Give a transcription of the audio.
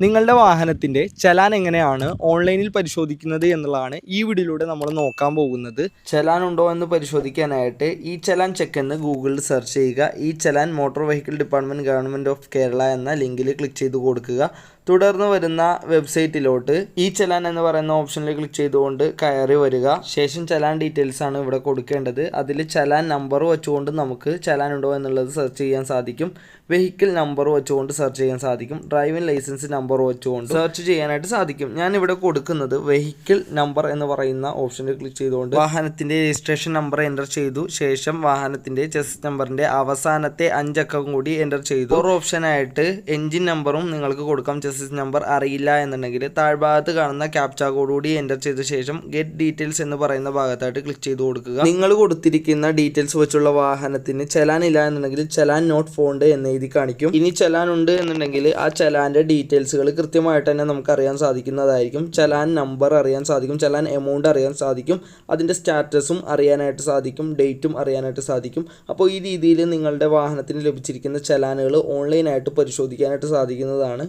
നിങ്ങളുടെ വാഹനത്തിന്റെ ചലാൻ എങ്ങനെയാണ് ഓൺലൈനിൽ പരിശോധിക്കുന്നത് എന്നുള്ളതാണ് ഈ വീഡിയോയിലൂടെ നമ്മൾ നോക്കാൻ പോകുന്നത്. ചലാൻ ഉണ്ടോ എന്ന് പരിശോധിക്കാനായിട്ട് ഈ ചലാൻ ചെക്ക് എന്ന് ഗൂഗിളിൽ സെർച്ച് ചെയ്യുക. ഈ challan motor vehicle department government of Kerala എന്ന ലിങ്കിൽ ക്ലിക്ക് ചെയ്ത് കൊടുക്കുക. തുടർന്ന് വരുന്ന വെബ്സൈറ്റിലോട്ട് ഈ ചലാൻ എന്ന് പറയുന്ന ഓപ്ഷനിൽ ക്ലിക്ക് ചെയ്തുകൊണ്ട് കയറി വരിക. ശേഷം ചലാൻ ഡീറ്റെയിൽസ് ആണ് ഇവിടെ കൊടുക്കേണ്ടത്. അതിൽ ചലാൻ നമ്പർ വെച്ചുകൊണ്ട് നമുക്ക് ചലാൻ ഉണ്ടോ എന്നുള്ളത് സെർച്ച് ചെയ്യാൻ സാധിക്കും. വെഹിക്കിൾ നമ്പർ വെച്ചുകൊണ്ട് സെർച്ച് ചെയ്യാൻ സാധിക്കും. ഡ്രൈവിംഗ് ലൈസൻസ് നമ്പർ വെച്ചുകൊണ്ട് സെർച്ച് ചെയ്യാനായിട്ട് സാധിക്കും. ഞാൻ ഇവിടെ കൊടുക്കുന്നത് വെഹിക്കിൾ നമ്പർ എന്ന് പറയുന്ന ഓപ്ഷനിൽ ക്ലിക്ക് ചെയ്തുകൊണ്ട് വാഹനത്തിന്റെ രജിസ്ട്രേഷൻ നമ്പർ എന്റർ ചെയ്തു. ശേഷം വാഹനത്തിന്റെ ചെസ് നമ്പറിന്റെ അവസാനത്തെ അഞ്ചക്കം കൂടി എന്റർ ചെയ്തു. ഓരോ ഓപ്ഷനായിട്ട് എഞ്ചിൻ നമ്പറും നിങ്ങൾക്ക് കൊടുക്കാം. ചെസ് നമ്പർ അറിയില്ല എന്നുണ്ടെങ്കിൽ താഴ്ഭാഗത്ത് കാണുന്ന ക്യാപ്ച കോഡ് കൂടി എന്റർ ചെയ്ത ശേഷം ഗെറ്റ് ഡീറ്റെയിൽസ് എന്ന് പറയുന്ന ഭാഗത്തായിട്ട് ക്ലിക്ക് ചെയ്ത് കൊടുക്കുക. നിങ്ങൾ കൊടുത്തിരിക്കുന്ന ഡീറ്റെയിൽസ് വെച്ചുള്ള വാഹനത്തിന് ചലാൻ ഇല്ല എന്നുണ്ടെങ്കിൽ ചലാൻ നോട്ട് ഫോണ്ട് എന്ന് എഴുതി കാണിക്കും. ഇനി ചലാൻ ഉണ്ട് എന്നുണ്ടെങ്കിൽ ആ ചലാന്റെ ഡീറ്റെയിൽസുകൾ കൃത്യമായിട്ട് തന്നെ നമുക്ക് അറിയാൻ സാധിക്കുന്നതായിരിക്കും. ചലാൻ നമ്പർ അറിയാൻ സാധിക്കും ചലാൻ എമൗണ്ട് അറിയാൻ സാധിക്കും. അതിന്റെ സ്റ്റാറ്റസും അറിയാനായിട്ട് സാധിക്കും ഡേറ്റും അറിയാനായിട്ട് സാധിക്കും. അപ്പോൾ ഈ രീതിയിൽ നിങ്ങളുടെ വാഹനത്തിന് ലഭിച്ചിരിക്കുന്ന ചലാനുകൾ ഓൺലൈനായിട്ട് പരിശോധിക്കാനായിട്ട് സാധിക്കുന്നതാണ്.